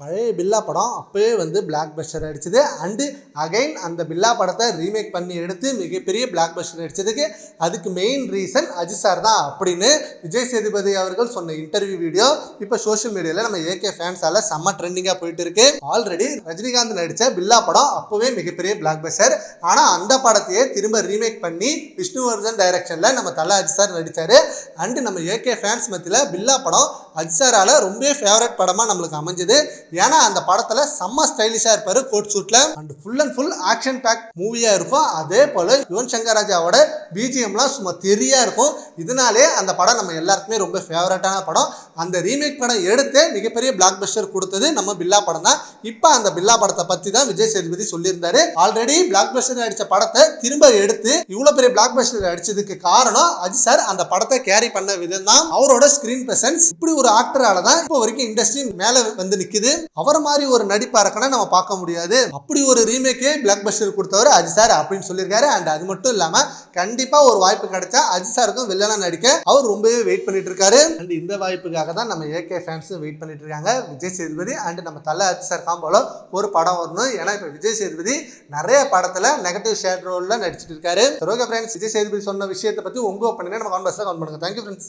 பழைய பில்லா படம் அப்போவே வந்து பிளாக் பஸ்டர் அடிச்சது. அண்டு அகைன் அந்த பில்லா படத்தை ரீமேக் பண்ணி எடுத்து மிகப்பெரிய பிளாக் பஸ்டர் அடித்ததுக்கு அதுக்கு மெயின் ரீசன் அஜித் சார் தான் அப்படின்னு விஜய் சேதுபதி அவர்கள் சொன்ன இன்டர்வியூ வீடியோ இப்போ சோஷியல் மீடியாவில் நம்ம ஏகே ஃபேன்ஸால் செம்ம ட்ரெண்டிங்காக போயிட்டு இருக்கு. ஆல்ரெடி ரஜினிகாந்த் நடித்த பில்லா படம் அப்போவே மிகப்பெரிய பிளாக் பஸ்டர் ஆனால் அந்த படத்தையே திரும்ப ரீமேக் பண்ணி விஷ்ணுவர்தன் டைரக்ஷனில் நம்ம தலை அஜித் சார் நடித்தார் அண்டு நம்ம ஏகே ஃபேன்ஸ் மத்தியில் பில்லா படம் அஜித் சாரால் ஃபேவரட் படமாக நம்மளுக்கு அமைஞ்சது. ஏன்னா அந்த படத்தில் செம்ம ஸ்டைலிஷாக இருப்பார் கோட் சூட்டில் and full and full action pack மூவியாக இருக்கும். அதே போல் யுவன் சங்கர் ராஜாவோட பிஜிஎம்லாம் சும்மா தெரியா இருக்கும். இதனாலே அந்த படம் நம்ம எல்லாருக்குமே ரொம்ப ஃபேவரட்டான படம். அந்த ரீமேக் படம் எடுத்து மிகப்பெரிய பிளாக் பஸ்டர் கொடுத்தது நம்ம பில்லா படம் தான். இப்போ அந்த பில்லா படத்தை பற்றி தான் விஜய் சேதுபதி சொல்லியிருந்தாரு. ஆல்ரெடி பிளாக் பஸ்டர் அடித்த படத்தை திரும்ப எடுத்து இவ்வளோ பெரிய பிளாக் பஸ்டர் அடிச்சதுக்கு காரணம் அஜி சார் அந்த படத்தை கேரி பண்ண விதம் தான் அவரோட ஸ்கிரீன் பிரசன்ஸ் இப்படி ஒரு ஆக்டரால தான் இப்போ வரைக்கும் இண்டஸ்ட்ரி மேலே வந்து நிக்குது. அவர் மாதிரி ஒரு நடிப்பாரக்கனை நம்ம பார்க்க முடியாது. அப்படி ஒரு ரீமேக்கே பிளாக் பஸ்டர் கொடுத்தவர் அஜி சார் அப்படின்னு சொல்லியிருக்காரு. அண்ட் அது மட்டும் இல்லாம கண்டிப்பா ஒரு வாய்ப்பு கிடைச்சா அஜி சாருக்கும் வில்லனா நடிக்க அவர் ரொம்பவே வெயிட் பண்ணிட்டு இருக்காரு. அண்ட் இந்த வாய்ப்புக்காக தான் நம்ம ஏகே ஃபேன்ஸ் வெயிட் பண்ணிட்டு இருக்காங்க. விஜய் சேதுபதி அண்ட் நம்ம தலை அஜி சார் காம்போல ஒரு படம் வரணும். ஏன்னா இப்போ விஜய் சேதுபதி நிறைய படத்துல நெகட்டிவ் ஷேட் ரோல்ல நடிச்சிட்டு இருக்காரு. ஓகே ஃப்ரெண்ட்ஸ் விஜய் சேதுபதி சொன்ன விஷயத்தை பத்தி உங்க ஒப்பீனியன் நம்ம கான்வர்ஸ்ல கவுண்ட் பண்ணுங்க. Thank you friends